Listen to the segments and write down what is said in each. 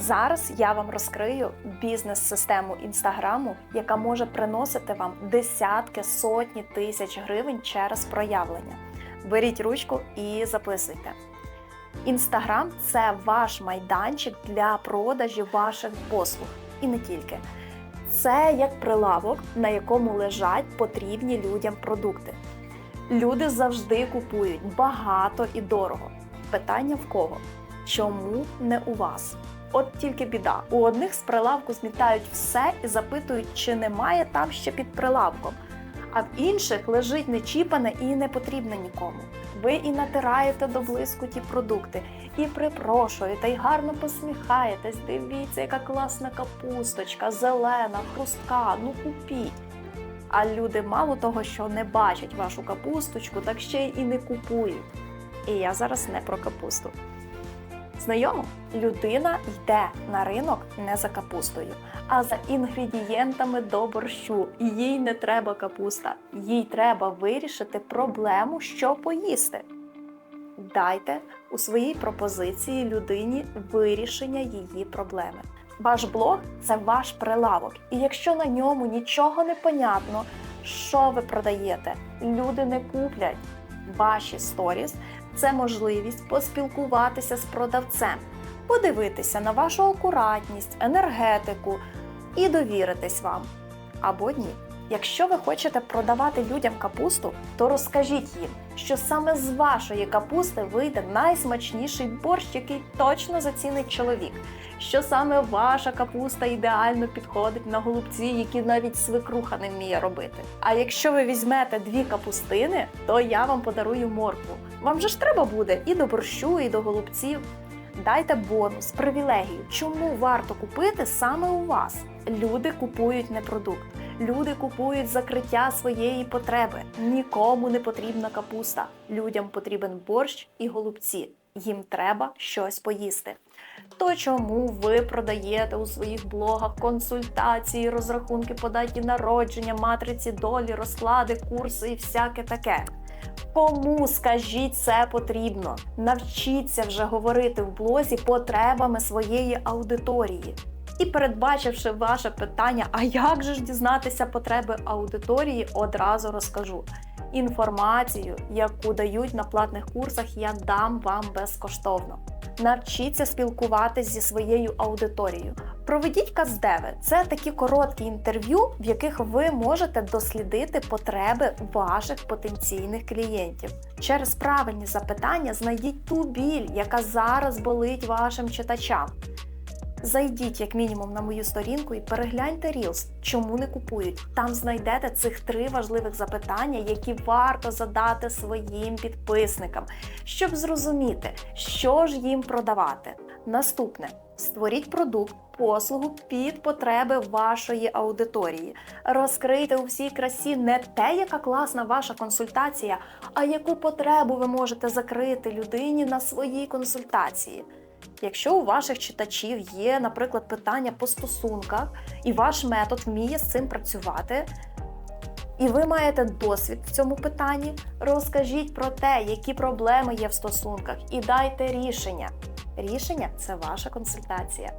Зараз я вам розкрию бізнес-систему інстаграму, яка може приносити вам десятки сотні тисяч гривень через проявлення. Беріть ручку і записуйте. Інстаграм це ваш майданчик для продажі ваших послуг і не тільки. Це як прилавок, на якому лежать потрібні людям продукти. Люди завжди купують багато і дорого. Питання в кого? Чому не у вас? От тільки біда. У одних з прилавку змітають все і запитують, чи немає там ще під прилавком. А в інших лежить нечіпане і не потрібне нікому. Ви і натираєте до блиску ті продукти, і припрошуєте, і гарно посміхаєтесь. Дивіться, яка класна капусточка, зелена, хрустка, ну купіть. А люди мало того, що не бачать вашу капусточку, так ще й не купують. І я зараз не про капусту. Знайомо, людина йде на ринок не за капустою, а за інгредієнтами до борщу. Їй не треба капуста, їй треба вирішити проблему, що поїсти. Дайте у своїй пропозиції людині вирішення її проблеми. Ваш блог це ваш прилавок, і якщо на ньому нічого не понятно, що ви продаєте, люди не куплять. Ваші сторіс це можливість поспілкуватися з продавцем, подивитися на вашу акуратність, енергетику і довіритись вам. Або ні. Якщо ви хочете продавати людям капусту, то розкажіть їм, що саме з вашої капусти вийде найсмачніший борщ, який точно зацінить чоловік. Що саме ваша капуста ідеально підходить на голубці, які навіть свекруха не вміє робити. А якщо ви візьмете дві капустини, то я вам подарую моркву. Вам же ж треба буде і до борщу, і до голубців. Дайте бонус, привілегію, чому варто купити саме у вас. Люди купують не продукт. Люди купують закриття своєї потреби. Нікому не потрібна капуста. Людям потрібен борщ і голубці. Їм треба щось поїсти. То чому ви продаєте у своїх блогах консультації, розрахунки по даті народження, матриці долі, розклади, курси і всяке таке? Кому скажіть це потрібно? Навчіться вже говорити в блозі потребами своєї аудиторії. І передбачивши ваше питання, а як же ж дізнатися потреби аудиторії, одразу розкажу. Інформацію, яку дають на платних курсах, я дам вам безкоштовно. Навчіться спілкуватись зі своєю аудиторією. Проведіть каздеви. Це такі короткі інтерв'ю, в яких ви можете дослідити потреби ваших потенційних клієнтів. Через правильні запитання знайдіть ту біль, яка зараз болить вашим читачам. Зайдіть як мінімум на мою сторінку і перегляньте Reels, чому не купують. Там знайдете цих три важливих запитання, які варто задати своїм підписникам, щоб зрозуміти, що ж їм продавати. Наступне створіть продукт, послугу під потреби вашої аудиторії. Розкрийте у всій красі не те, яка класна ваша консультація, а яку потребу ви можете закрити людині на своїй консультації. Якщо у ваших читачів є, наприклад, питання по стосунках, і ваш метод вміє з цим працювати, і ви маєте досвід в цьому питанні, розкажіть про те, які проблеми є в стосунках, і дайте рішення. Рішення це ваша консультація.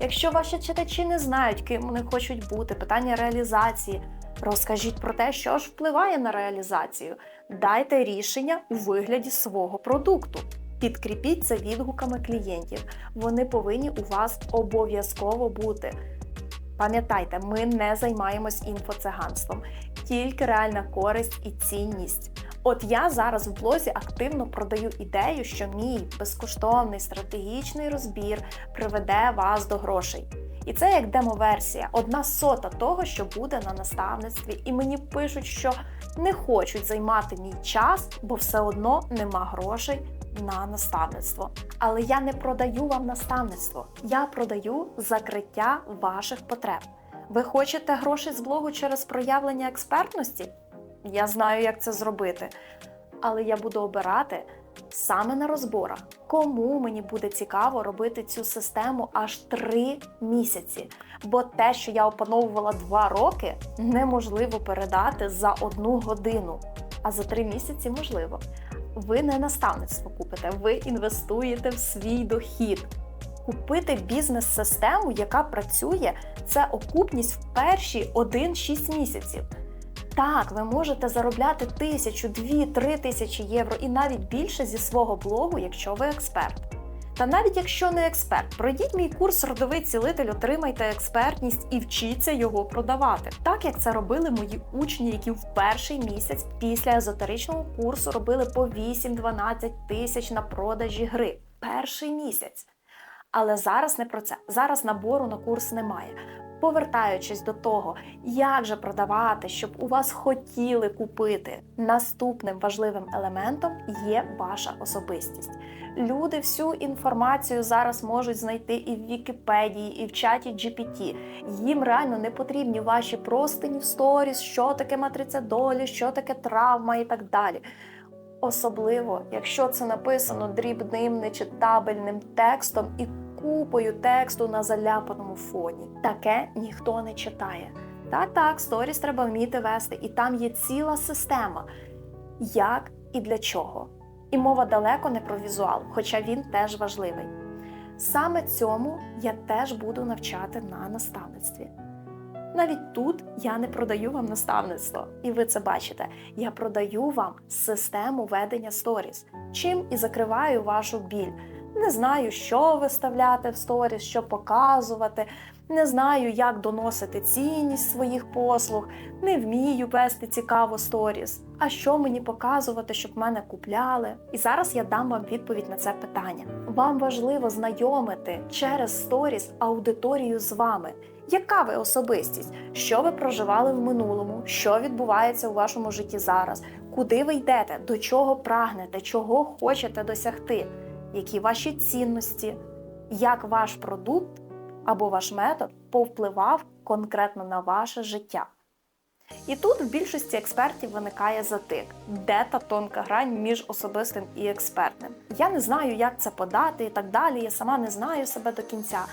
Якщо ваші читачі не знають, ким вони хочуть бути, питання реалізації, розкажіть про те, що ж впливає на реалізацію. Дайте рішення у вигляді свого продукту. Підкріпіть це відгуками клієнтів. Вони повинні у вас обов'язково бути. Пам'ятайте, ми не займаємось інфоциганством, тільки реальна користь і цінність. От я зараз в блозі активно продаю ідею, що мій безкоштовний стратегічний розбір приведе вас до грошей. І це як демо-версія, одна сота того, що буде на наставництві. І мені пишуть, що не хочуть займати мій час, бо все одно нема грошей на наставництво. Але я не продаю вам наставництво, я продаю закриття ваших потреб. Ви хочете гроші з блогу через проявлення експертності? Я знаю, як це зробити. Але я буду обирати саме на розборах, кому мені буде цікаво робити цю систему аж три місяці. Бо те, що я опановувала два роки, неможливо передати за одну годину. А за три місяці можливо. Ви не наставництво купите, ви інвестуєте в свій дохід. Купити бізнес-систему, яка працює, це окупність в перші 1-6 місяців. Так, ви можете заробляти тисячу, дві, три тисячі євро і навіть більше зі свого блогу, якщо ви експерт. Та навіть якщо не експерт, пройдіть мій курс Родовий цілитель, отримайте експертність і вчіться його продавати. Так як це робили мої учні, які в перший місяць після езотеричного курсу робили по 8-12 тисяч на продажі гри. Перший місяць. Але зараз не про це. Зараз набору на курс немає. Повертаючись до того, як же продавати, щоб у вас хотіли купити, наступним важливим елементом є ваша особистість. Люди всю інформацію зараз можуть знайти і в Вікіпедії, і в чаті GPT. Їм реально не потрібні ваші простині в сторіс, що таке матриця долі, що таке травма і так далі. Особливо, якщо це написано дрібним, нечитабельним текстом і купою тексту на заляпаному фоні. Таке ніхто не читає. Так, так, сторіс треба вміти вести, і там є ціла система, як і для чого. І мова далеко не про візуал, хоча він теж важливий. Саме цьому я теж буду навчати на наставництві. Навіть тут я не продаю вам наставництво, і ви це бачите. Я продаю вам систему ведення сторіс, чим і закриваю вашу біль. Не знаю, що виставляти в сторіс, що показувати. Не знаю, як доносити цінність своїх послуг, не вмію вести цікаво сторіс. А що мені показувати, щоб мене купляли? І зараз я дам вам відповідь на це питання. Вам важливо знайомити через сторіс аудиторію з вами. Яка ви особистість? Що ви проживали в минулому? Що відбувається у вашому житті зараз? Куди ви йдете? До чого прагнете? Чого хочете досягти? Які ваші цінності? Як ваш продукт або ваш метод повпливав конкретно на ваше життя? І тут в більшості експертів виникає затик, де та тонка грань між особистим і експертним. Я не знаю, як це подати і так далі. Я сама не знаю себе до кінця.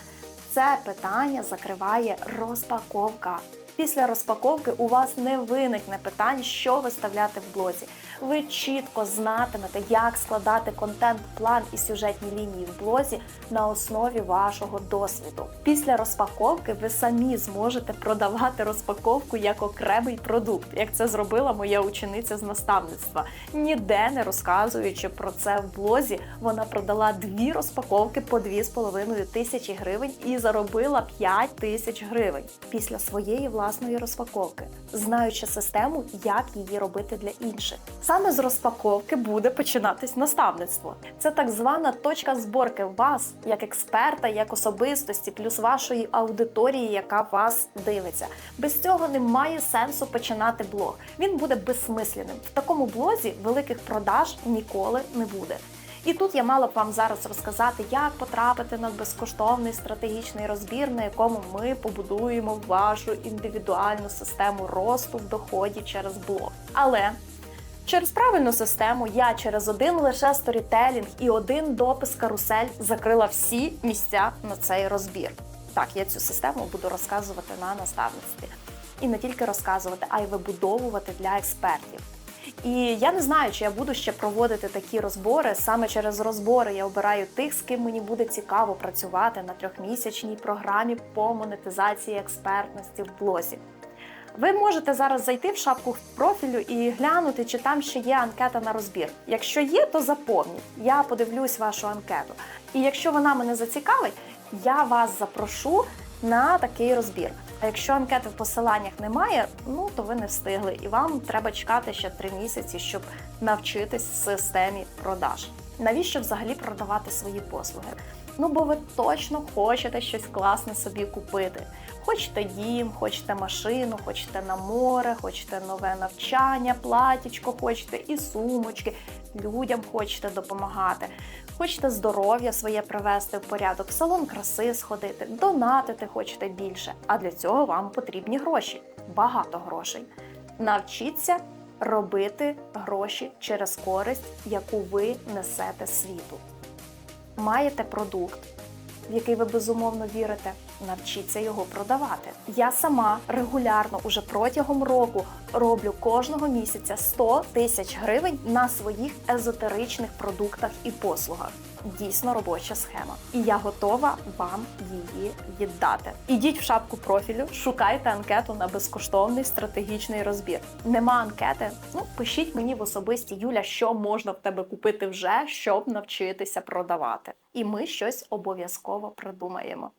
Це питання закриває розпаковка. Після розпаковки у вас не виникне питань, що виставляти в блозі. Ви чітко знатимете, як складати контент-план і сюжетні лінії в блозі на основі вашого досвіду. Після розпаковки ви самі зможете продавати розпаковку як окремий продукт, як це зробила моя учениця з наставництва. Ніде не розказуючи про це в блозі, вона продала дві розпаковки по 2,5 тисячі гривень і заробила 5 тисяч гривень після своєї власної розпаковки, знаючи систему, як її робити для інших. Саме з розпаковки буде починатись наставництво. Це так звана точка зборки вас як експерта, як особистості, плюс вашої аудиторії, яка вас дивиться. Без цього немає сенсу починати блог. Він буде безсмисляним. В такому блозі великих продаж ніколи не буде. І тут я мала б вам зараз розказати, як потрапити на безкоштовний стратегічний розбір, на якому ми побудуємо вашу індивідуальну систему росту в доході через блог. Але Через правильну систему я через один лише сторітелінг і один допис карусель закрила всі місця на цей розбір. Так, я цю систему буду розказувати на наставництві. І не тільки розказувати, а й вибудовувати для експертів. І я не знаю, чи я буду ще проводити такі розбори. Саме через розбори я обираю тих, з ким мені буде цікаво працювати на трьохмісячній програмі по монетизації експертності в блозі. Ви можете зараз зайти в шапку профілю і глянути, чи там ще є анкета на розбір. Якщо є, то заповніть. Я подивлюсь вашу анкету. І якщо вона мене зацікавить, я вас запрошу на такий розбір. А якщо анкети в посиланнях немає, ну то ви не встигли, і вам треба чекати ще три місяці, щоб навчитись системі продаж. Навіщо взагалі продавати свої послуги? Ну, бо ви точно хочете щось класне собі купити. Хочете дім, хочете машину, хочете на море, хочете нове навчання, платічко, хочете і сумочки, людям хочете допомагати, хочете здоров'я своє привести в порядок, в салон краси сходити, донатити хочете більше. А для цього вам потрібні гроші, багато грошей. Навчіться робити гроші через користь, яку ви несете світу. Маєте продукт, в який ви безумовно вірите, навчіться його продавати. Я сама регулярно, уже протягом року, роблю кожного місяця 100 тисяч гривень на своїх езотеричних продуктах і послугах. дійсно робоча схема, і я готова вам її віддати. Ідіть в шапку профілю, шукайте анкету на безкоштовний стратегічний розбір. Нема анкети? Ну пишіть мені в особисті Юля, що можна в тебе купити вже, щоб навчитися продавати. І ми щось обов'язково придумаємо.